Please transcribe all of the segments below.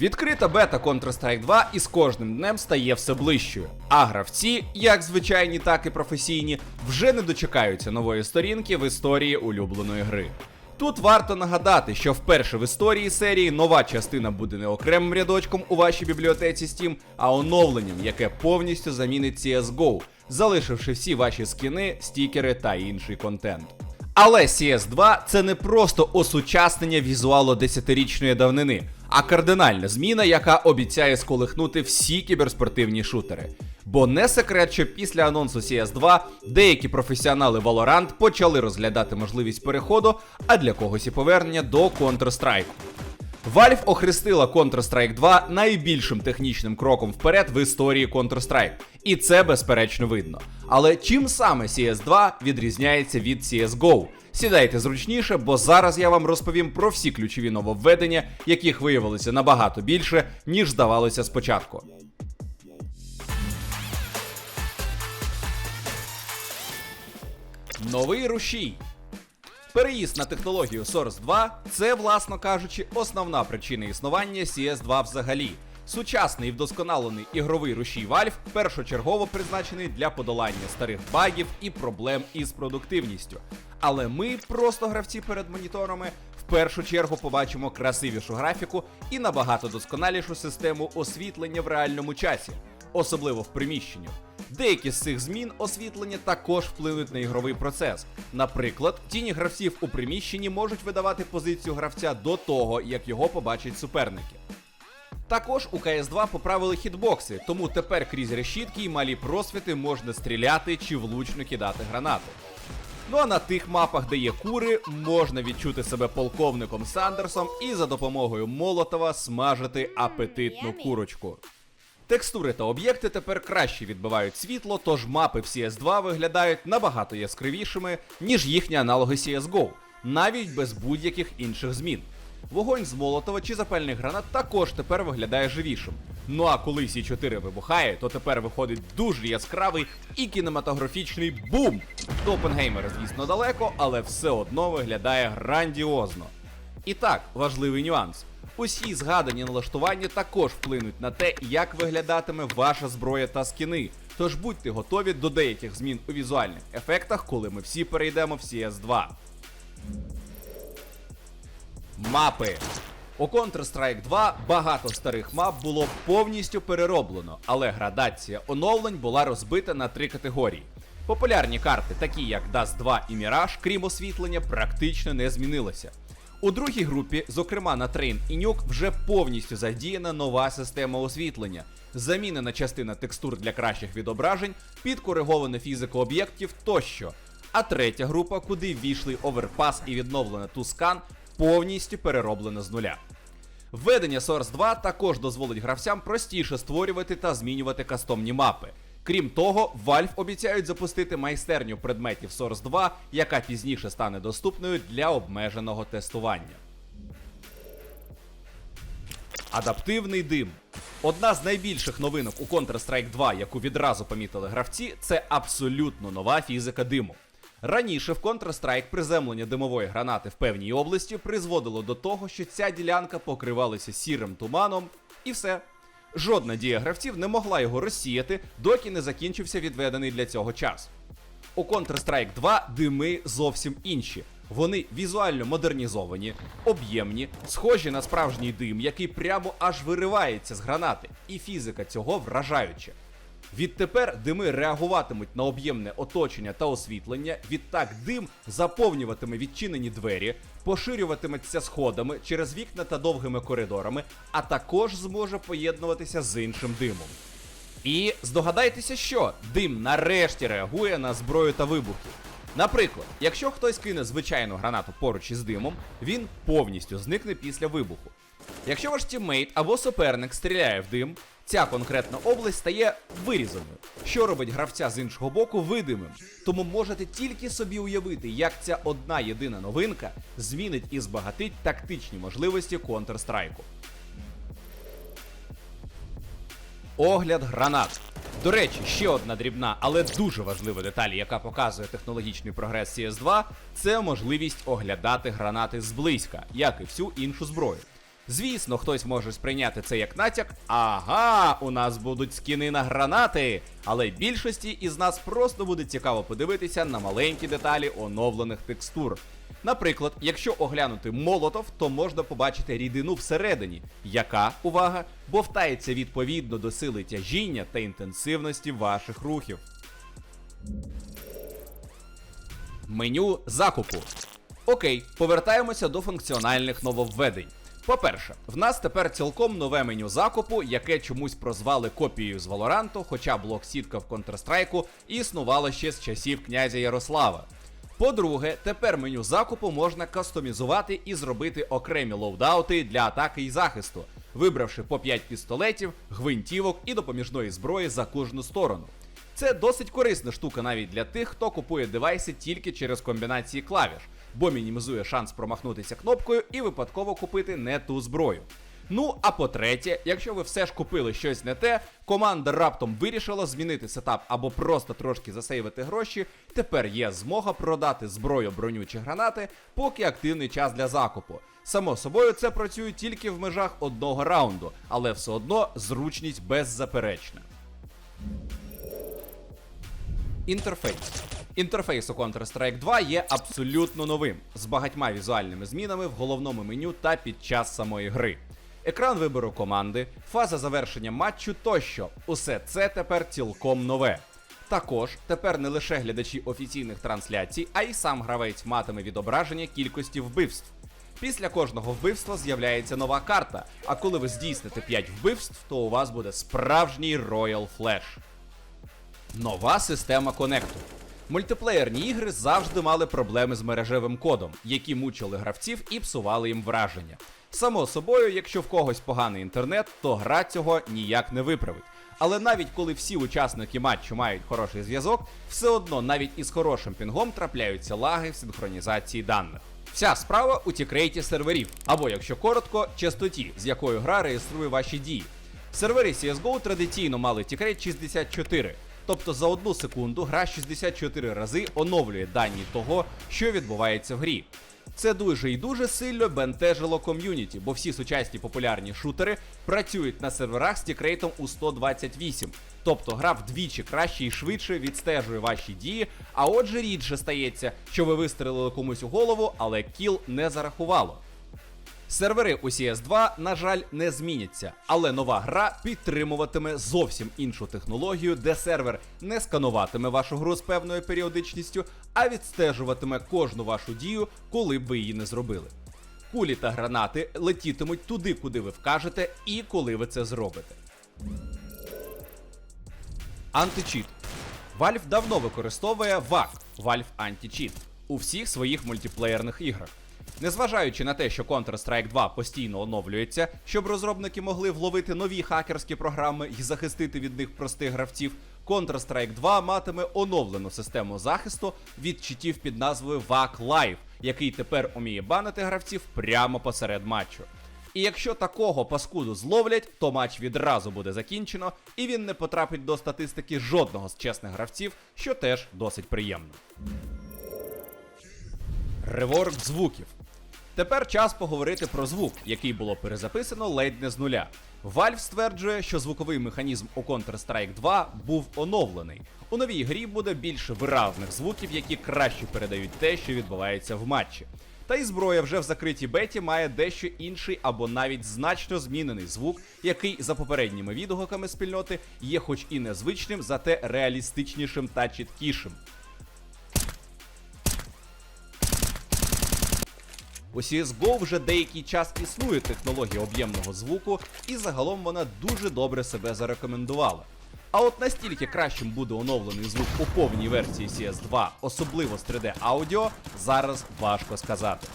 Відкрита бета Counter-Strike 2 із кожним днем стає все ближчою. А гравці, як звичайні, так і професійні, вже не дочекаються нової сторінки в історії улюбленої гри. Тут варто нагадати, що вперше в історії серії нова частина буде не окремим рядочком у вашій бібліотеці Steam, а оновленням, яке повністю замінить CSGO, залишивши всі ваші скіни, стікери та інший контент. Але CS2 це не просто осучаснення візуалу десятирічної давнини, а кардинальна зміна, яка обіцяє сколихнути всі кіберспортивні шутери. Бо не секрет, що після анонсу CS2 деякі професіонали Valorant почали розглядати можливість переходу, а для когось і повернення до Counter-Strike. Valve охрестила Counter-Strike 2 найбільшим технічним кроком вперед в історії Counter-Strike, і це безперечно видно. Але чим саме CS2 відрізняється від CSGO? Сідайте зручніше, бо зараз я вам розповім про всі ключові нововведення, яких виявилося набагато більше, ніж здавалося спочатку. Новий рушій. Переїзд на технологію Source 2 це, власно кажучи, основна причина існування CS2 взагалі. Сучасний і вдосконалений ігровий рушій Valve першочергово призначений для подолання старих багів і проблем із продуктивністю. Але ми, просто гравці перед моніторами, в першу чергу побачимо красивішу графіку і набагато досконалішу систему освітлення в реальному часі, особливо в приміщеннях. Деякі з цих змін освітлення також впливають на ігровий процес. Наприклад, тіні гравців у приміщенні можуть видавати позицію гравця до того, як його побачать суперники. Також у CS2 поправили хітбокси, тому тепер крізь решітки і малі просвіти можна стріляти чи влучно кидати гранати. Ну а на тих мапах, де є кури, можна відчути себе полковником Сандерсом і за допомогою Молотова смажити апетитну курочку. Текстури та об'єкти тепер краще відбивають світло, тож мапи в CS2 виглядають набагато яскравішими, ніж їхні аналоги CSGO, навіть без будь-яких інших змін. Вогонь з Молотова чи запальних гранат також тепер виглядає живішим. Ну а коли Сі4 вибухає, то тепер виходить дуже яскравий і кінематографічний бум. До Опенгеймера, звісно, далеко, але все одно виглядає грандіозно. І так, важливий нюанс. Усі згадані налаштування також вплинуть на те, як виглядатиме ваша зброя та скіни. Тож будьте готові до деяких змін у візуальних ефектах, коли ми всі перейдемо в CS2. Мапи. У Counter-Strike 2 багато старих мап було повністю перероблено, але градація оновлень була розбита на три категорії. Популярні карти, такі як Dust 2 і Mirage, крім освітлення, практично не змінилися. У другій групі, зокрема на Train і Nuke, вже повністю задіяна нова система освітлення, замінена частина текстур для кращих відображень, підкоригована фізика об'єктів тощо. А третя група, куди ввійшли Overpass і відновлена Тускан, повністю перероблена з нуля. Введення Source 2 також дозволить гравцям простіше створювати та змінювати кастомні мапи. Крім того, Valve обіцяють запустити майстерню предметів Source 2, яка пізніше стане доступною для обмеженого тестування. Адаптивний дим. Одна з найбільших новинок у Counter-Strike 2, яку відразу помітили гравці, це абсолютно нова фізика диму. Раніше в Counter-Strike приземлення димової гранати в певній області призводило до того, що ця ділянка покривалася сірим туманом, і все. Жодна дія гравців не могла його розсіяти, доки не закінчився відведений для цього час. У Counter-Strike 2 дими зовсім інші. Вони візуально модернізовані, об'ємні, схожі на справжній дим, який прямо аж виривається з гранати, і фізика цього вражаюча. Відтепер дими реагуватимуть на об'ємне оточення та освітлення. Відтак дим заповнюватиме відчинені двері, поширюватиметься сходами через вікна та довгими коридорами, а також зможе поєднуватися з іншим димом. І здогадайтеся, що дим нарешті реагує на зброю та вибухи. Наприклад, якщо хтось кине звичайну гранату поруч із димом, він повністю зникне після вибуху. Якщо ваш тіммейт або суперник стріляє в дим, ця конкретна область стає вирізаною, що робить гравця з іншого боку видимим. Тому можете тільки собі уявити, як ця одна єдина новинка змінить і збагатить тактичні можливості Counter-Strike. Огляд гранат. До речі, ще одна дрібна, але дуже важлива деталь, яка показує технологічний прогрес CS2, це можливість оглядати гранати зблизька, як і всю іншу зброю. Звісно, хтось може сприйняти це як натяк. Ага, у нас будуть скіни на гранати. Але більшості із нас просто буде цікаво подивитися на маленькі деталі оновлених текстур. Наприклад, якщо оглянути молотов, то можна побачити рідину всередині, яка, увага, бовтається відповідно до сили тяжіння та інтенсивності ваших рухів. Меню закупу. Окей, повертаємося до функціональних нововведень. По-перше, в нас тепер цілком нове меню закупу, яке чомусь прозвали копією з Valorant, хоча блок-сітка в Counter-Strike існувала ще з часів князя Ярослава. По-друге, тепер меню закупу можна кастомізувати і зробити окремі лоудаути для атаки і захисту, вибравши по 5 пістолетів, гвинтівок і допоміжної зброї за кожну сторону. Це досить корисна штука навіть для тих, хто купує девайси тільки через комбінації клавіш, бо мінімізує шанс промахнутися кнопкою і випадково купити не ту зброю. Ну а по-третє, якщо ви все ж купили щось не те, команда раптом вирішила змінити сетап або просто трошки засейвити гроші. Тепер є змога продати зброю, броню чи гранати, поки активний час для закупу. Само собою, це працює тільки в межах одного раунду, але все одно зручність беззаперечна. Інтерфейс. Інтерфейс у Counter-Strike 2 є абсолютно новим, з багатьма візуальними змінами в головному меню та під час самої гри. Екран вибору команди, фаза завершення матчу тощо. Усе це тепер цілком нове. Також тепер не лише глядачі офіційних трансляцій, а й сам гравець матиме відображення кількості вбивств. Після кожного вбивства з'являється нова карта, а коли ви здійсните 5 вбивств, то у вас буде справжній Royal Flash. Нова система конекту. Мультиплеєрні ігри завжди мали проблеми з мережевим кодом, які мучили гравців і псували їм враження. Само собою, якщо в когось поганий інтернет, то гра цього ніяк не виправить. Але навіть коли всі учасники матчу мають хороший зв'язок, все одно навіть із хорошим пінгом трапляються лаги в синхронізації даних. Вся справа у тікрейті серверів, або, якщо коротко, частоті, з якою гра реєструє ваші дії. Сервери CSGO традиційно мали тікрейт 64, тобто за одну секунду гра 64 рази оновлює дані того, що відбувається в грі. Це дуже і дуже сильно бентежило ком'юніті, бо всі сучасні популярні шутери працюють на серверах з тікрейтом у 128. Тобто гра вдвічі краще і швидше відстежує ваші дії, а отже рідше стається, що ви вистрелили комусь у голову, але кіл не зарахувало. Сервери у CS2, на жаль, не зміняться, але нова гра підтримуватиме зовсім іншу технологію, де сервер не скануватиме вашу гру з певною періодичністю, а відстежуватиме кожну вашу дію, коли б ви її не зробили. Кулі та гранати летітимуть туди, куди ви вкажете, і коли ви це зробите. Античіт. Valve давно використовує VAC Valve Anti-Cheat у всіх своїх мультиплеєрних іграх. Незважаючи на те, що Counter-Strike 2 постійно оновлюється, щоб розробники могли вловити нові хакерські програми і захистити від них простих гравців, Counter-Strike 2 матиме оновлену систему захисту від читів під назвою VAC Live, який тепер уміє банити гравців прямо посеред матчу. І якщо такого паскуду зловлять, то матч відразу буде закінчено, і він не потрапить до статистики жодного з чесних гравців, що теж досить приємно. Реворк звуків. Тепер час поговорити про звук, який було перезаписано ледь не з нуля. Valve стверджує, що звуковий механізм у Counter-Strike 2 був оновлений. У новій грі буде більше виразних звуків, які краще передають те, що відбувається в матчі. Та й зброя вже в закритій беті має дещо інший або навіть значно змінений звук, який за попередніми відгуками спільноти є хоч і незвичним, зате реалістичнішим та чіткішим. У CSGO вже деякий час існує технологія об'ємного звуку, і загалом вона дуже добре себе зарекомендувала. А от настільки кращим буде оновлений звук у повній версії CS2, особливо з 3D аудіо, зараз важко сказати.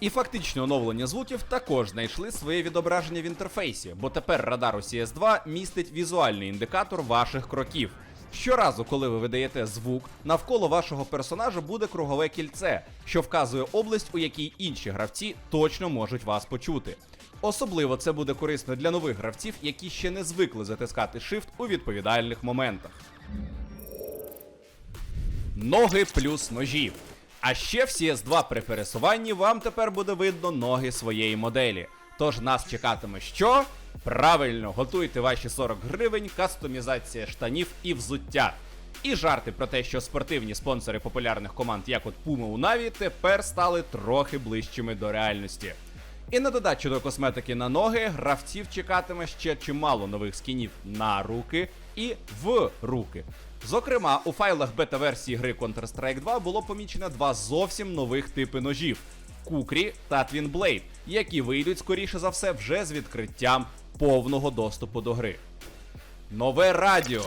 І фактичне оновлення звуків також знайшли своє відображення в інтерфейсі, бо тепер радар у CS2 містить візуальний індикатор ваших кроків. Щоразу, коли ви видаєте звук, навколо вашого персонажа буде кругове кільце, що вказує область, у якій інші гравці точно можуть вас почути. Особливо це буде корисно для нових гравців, які ще не звикли затискати Shift у відповідальних моментах. Ноги плюс ножі. А ще в CS2 при пересуванні вам тепер буде видно ноги своєї моделі. Тож нас чекатиме що? Правильно, готуйте ваші 40 гривень, кастомізація штанів і взуття. І жарти про те, що спортивні спонсори популярних команд, як от Puma у Наві, тепер стали трохи ближчими до реальності. І на додачу до косметики на ноги гравців чекатиме ще чимало нових скінів на руки і в руки. Зокрема, у файлах бета-версії гри Counter-Strike 2 було помічено два зовсім нових типи ножів: Кукрі та Твінблейд, які вийдуть скоріше за все вже з відкриттям повного доступу до гри. Нове радіо.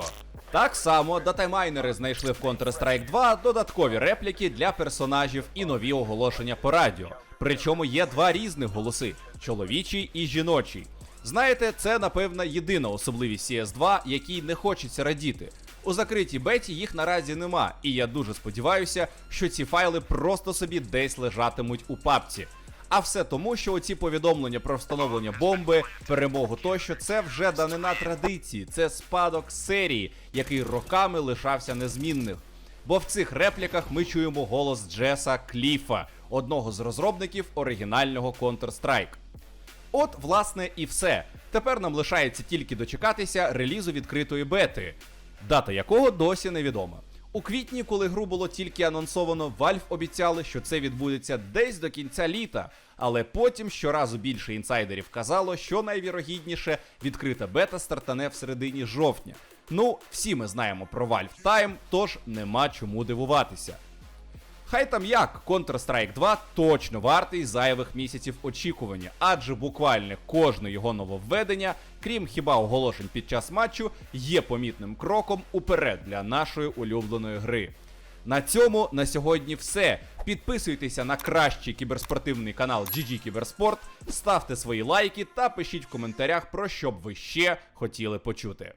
Так само датаймайнери знайшли в Counter-Strike 2 додаткові репліки для персонажів і нові оголошення по радіо. Причому є два різних голоси: чоловічий і жіночий. Знаєте, це напевно єдина особливість CS2, якій не хочеться радіти. У закритій беті їх наразі нема, і я дуже сподіваюся, що ці файли просто собі десь лежатимуть у папці. А все тому, що оці повідомлення про встановлення бомби, перемогу тощо, це вже данина традиції, це спадок серії, який роками лишався незмінним. Бо в цих репліках ми чуємо голос Джеса Кліфа, одного з розробників оригінального Counter-Strike. От, власне, і все. Тепер нам лишається тільки дочекатися релізу відкритої бети, дата якого досі невідома. У квітні, коли гру було тільки анонсовано, Valve обіцяли, що це відбудеться десь до кінця літа. Але потім щоразу більше інсайдерів казало, що найвірогідніше відкрита бета стартане в середині жовтня. Ну, всі ми знаємо про Valve Time, тож нема чому дивуватися. Хай там як, Counter-Strike 2 точно вартий зайвих місяців очікування, адже буквально кожне його нововведення, крім хіба оголошень під час матчу, є помітним кроком уперед для нашої улюбленої гри. На цьому на сьогодні все. Підписуйтеся на кращий кіберспортивний канал GG Кіберспорт, ставте свої лайки та пишіть в коментарях про що б ви ще хотіли почути.